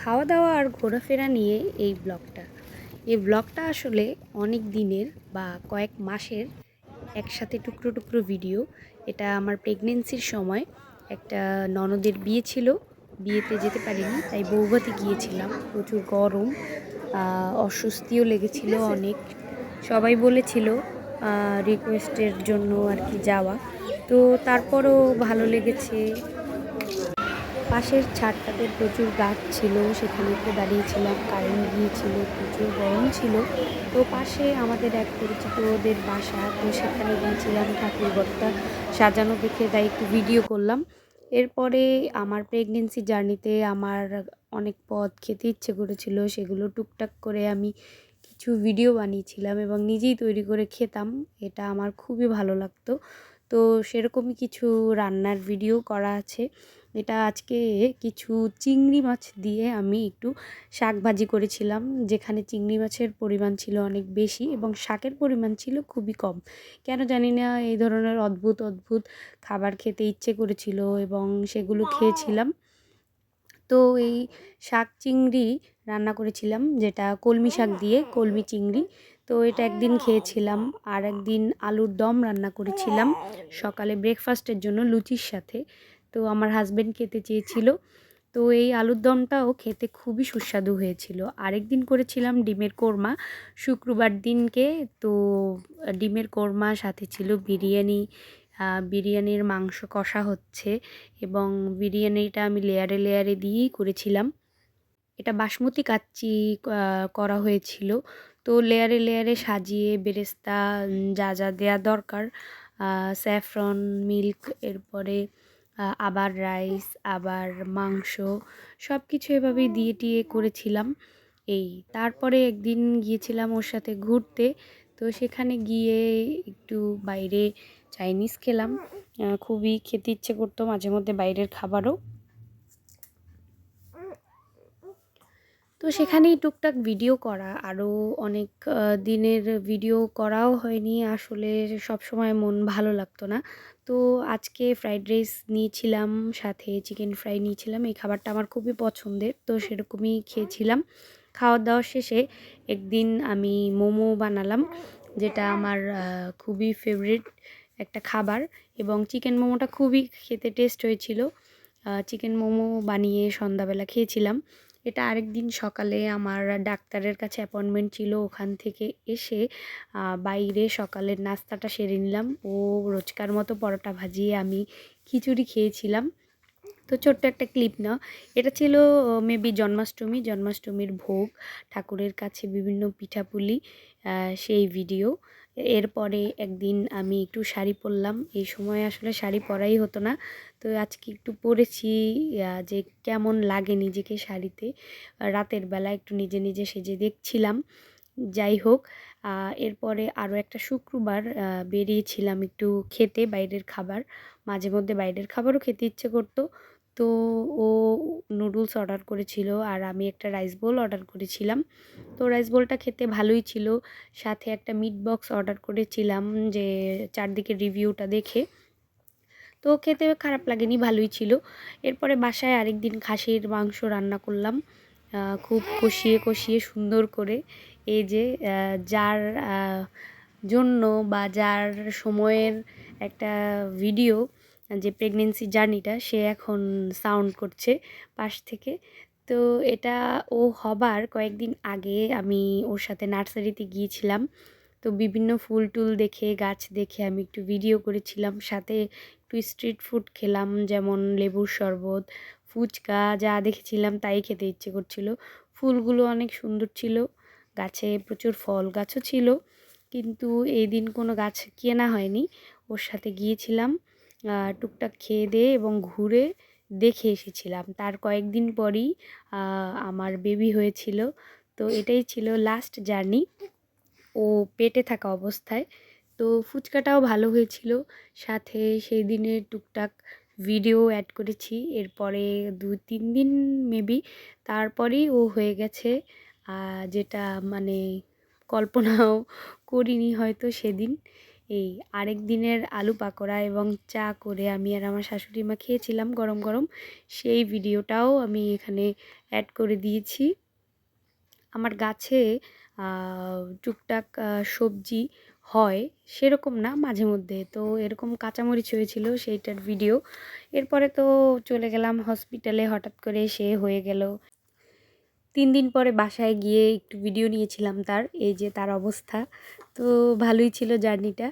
খাওয়া দাওয়া আর ঘোরাফেরা নিয়ে এই ব্লগটা। এই ব্লগটা আসলে অনেক দিনের বা কয়েক মাসের একসাথে টুকরো টুকরো ভিডিও। এটা আমার প্রেগনেন্সির সময় একটা ননদের বিয়ে ছিল। বিয়েতে যেতে পারিনি, তাই বৌভাতে গিয়েছিলাম। প্রচুর গরম অস্বস্তিও লেগেছিল অনেক। সবাই বলেছিল রিকোয়েস্টের জন্য আর কি যাওয়া। তো তারপরও ভালো লেগেছে। পাশের ছাদটাতে প্রচুর গাছ ছিল, সেখানে একটু দাঁড়িয়েছিলাম, কারেন্ট গিয়েছিল, প্রচুর গরম ছিল। তো পাশে আমাদের এক পরিচিত ওদের বাসা, তো সেখানে গিয়েছিলাম, ঠাকুরঘরটা সাজানো দেখে তাই একটু ভিডিও করলাম। এরপরে আমার প্রেগনেন্সি জার্নিতে আমার অনেক পদ খেতে ইচ্ছে করেছিল, সেগুলো টুকটাক করে আমি কিছু ভিডিও বানিয়েছিলাম এবং নিজেই তৈরি করে খেতাম, এটা আমার খুবই ভালো লাগতো। তো সেরকমই কিছু রান্নার ভিডিও করা আছে। এটা আজকে কিছু চিংড়ি মাছ দিয়ে আমি একটু শাক ভাজি করেছিলাম যেখানে চিংড়ি মাছের পরিমাণ ছিল অনেক বেশি এবং শাকের পরিমাণ ছিল খুবই কম। কেন জানি না এই ধরনের অদ্ভুত অদ্ভুত খাবার খেতে ইচ্ছে করেছিল এবং সেগুলো খেয়েছিলাম। তো এই শাক চিংড়ি রান্না করেছিলাম যেটা কলমি শাক দিয়ে কলমি চিংড়ি। তো এটা একদিন খেয়েছিলাম আর একদিন আলুর দম রান্না করেছিলাম সকালে ব্রেকফাস্টের জন্য লুচির সাথে। তো আমার হাজব্যান্ড খেতে চেয়েছিল। তো এই আলুর দমটাও খেতে খুবই সুস্বাদু হয়েছিল। আরেকদিন করেছিলাম ডিমের কোরমা। শুক্রবার দিনকে তো ডিমের কোরমা, সাথে ছিল বিরিয়ানি। বিরিয়ানির মাংস কষা হচ্ছে এবং বিরিয়ানিটা আমি লেয়ারে লেয়ারে দিয়েই করেছিলাম। এটা বাসমতি কাচ্চি করা হয়েছিল। তো লেয়ারে লেয়ারে সাজিয়ে বেরেস্তা যা যা দেওয়া দরকার স্যাফরন, মিল্ক, এরপরে আবার রাইস আবার মাংস সব কিছু এভাবেই দিয়ে টিয়ে করেছিলাম। এই তারপরে একদিন গিয়েছিলাম ওর সাথে ঘুরতে, তো সেখানে গিয়ে একটু বাইরে চাইনিজ খেলাম। খুবই খেতে ইচ্ছে করতো মাঝে মধ্যে বাইরের খাবারও। তো সেখানেই টুকটাক ভিডিও করা। আরও অনেক দিনের ভিডিও করাও হয়নি। আসলে সব সময় মন ভালো লাগতো না। তো আজকে ফ্রাইড রাইস নিয়েছিলাম, সাথে চিকেন ফ্রাই নিয়েছিলাম। এই খাবারটা আমার খুবই পছন্দের, তো সেরকমই খেয়েছিলাম। খাওয়া দাওয়া শেষে একদিন আমি মোমো বানালাম, যেটা আমার খুবই ফেভারিট একটা খাবার। এবং চিকেন মোমোটা খুবই খেতে টেস্ট হয়েছিল। চিকেন মোমো বানিয়ে সন্ধ্যাবেলা খেয়েছিলাম। এটা আরেক দিন সকালে আমার ডাক্তারের কাছে অ্যাপয়েন্টমেন্ট ছিল। ওখান থেকে এসে বাইরে সকালের নাস্তাটা সেরে নিলাম। ও রোজকার মতো পরোটা ভাজিয়ে আমি খিচুড়ি খেয়েছিলাম। তো ছোট্ট একটা ক্লিপ না। এটা ছিল মেবি জন্মাষ্টমী। জন্মাষ্টমীর ভোগ, ঠাকুরের কাছে বিভিন্ন পিঠাপুলি সেই ভিডিও এরপরে একদিন আমি একটু শাড়ি পরলাম। এই সময় আসলে শাড়ি পরাই হতো না। তো আজকে একটু পরেছি যে কেমন লাগে নিজেকে শাড়িতে। রাতের বেলা একটু নিজে নিজে সেজে দেখছিলাম। যাই হোক এরপরে আরও একটা শুক্রবার বেরিয়েছিলাম একটু খেতে, বাইরের খাবার। মাঝে মধ্যে বাইরের খাবারও খেতে ইচ্ছে করতো। তো ও নুডলস অর্ডার করেছিল আর আমি একটা রাইস বোল অর্ডার করেছিলাম। তো রাইস বোলটা খেতে ভালোই ছিল। সাথে একটা মিট বক্স অর্ডার করেছিলাম যে চারদিকে রিভিউটা দেখে। তো খেতে খারাপ লাগেনি, ভালোই ছিল। এরপরে বাসায় আরেক দিন খাসির মাংস রান্না করলাম। খুব কষিয়ে কষিয়ে সুন্দর করে। এই যে যার জন্য বা যার সময়ের একটা ভিডিও যে প্রেগনেন্সি জার্নিটা সে এখন সাউন্ড করছে পাশ থেকে। তো এটা ও হবার কয়েকদিন আগে আমি ওর সাথে নার্সারিতে গিয়েছিলাম। তো বিভিন্ন ফুল টুল দেখে, গাছ দেখে আমি একটু ভিডিও করেছিলাম। সাথে একটু স্ট্রিট ফুড খেলাম, যেমন লেবুর শরবত, ফুচকা, যা দেখেছিলাম তাই খেতে ইচ্ছে করছিল। ফুলগুলো অনেক সুন্দর ছিল, গাছে প্রচুর ফল গাছও ছিল। কিন্তু এই দিন কোনো গাছ কেনা হয়নি। ওর সাথে গিয়েছিলাম। টুকটাক খেয়ে দিয়ে এবং ঘুরে দেখে এসেছিলাম। তার কয়েকদিন পরই আমার বেবি হয়েছিল। তো এটাই ছিল লাস্ট জার্নি ও পেটে থাকা অবস্থায়। তো ফুচকাটাও ভালো হয়েছিল। সাথে সেই দিনের টুকটাক ভিডিও অ্যাড করেছি। এরপরে দু তিন দিন মেবি তারপরেই ও হয়ে গেছে। যেটা মানে কল্পনাও করিনি হয়তো সেদিন। এই আরেক দিনের আলু পাকোড়া এবং চা করে আমি আর আমার শাশুড়ি মা খেয়েছিলাম গরম গরম। সেই ভিডিওটাও আমি এখানে অ্যাড করে দিয়েছি। আমার গাছে টুকটাক সবজি হয় সেরকম না মাঝে মধ্যে। তো এরকম কাঁচামরিচ হয়েছিল সেইটার ভিডিও। এরপরে তো চলে গেলাম হসপিটালে হঠাৎ করে সে হয়ে গেল। তিন দিন পরে বাসায় গিয়ে একটু ভিডিও নিয়েছিলাম তার, এই যে তার অবস্থা। তো ভালোই ছিল জার্নিটা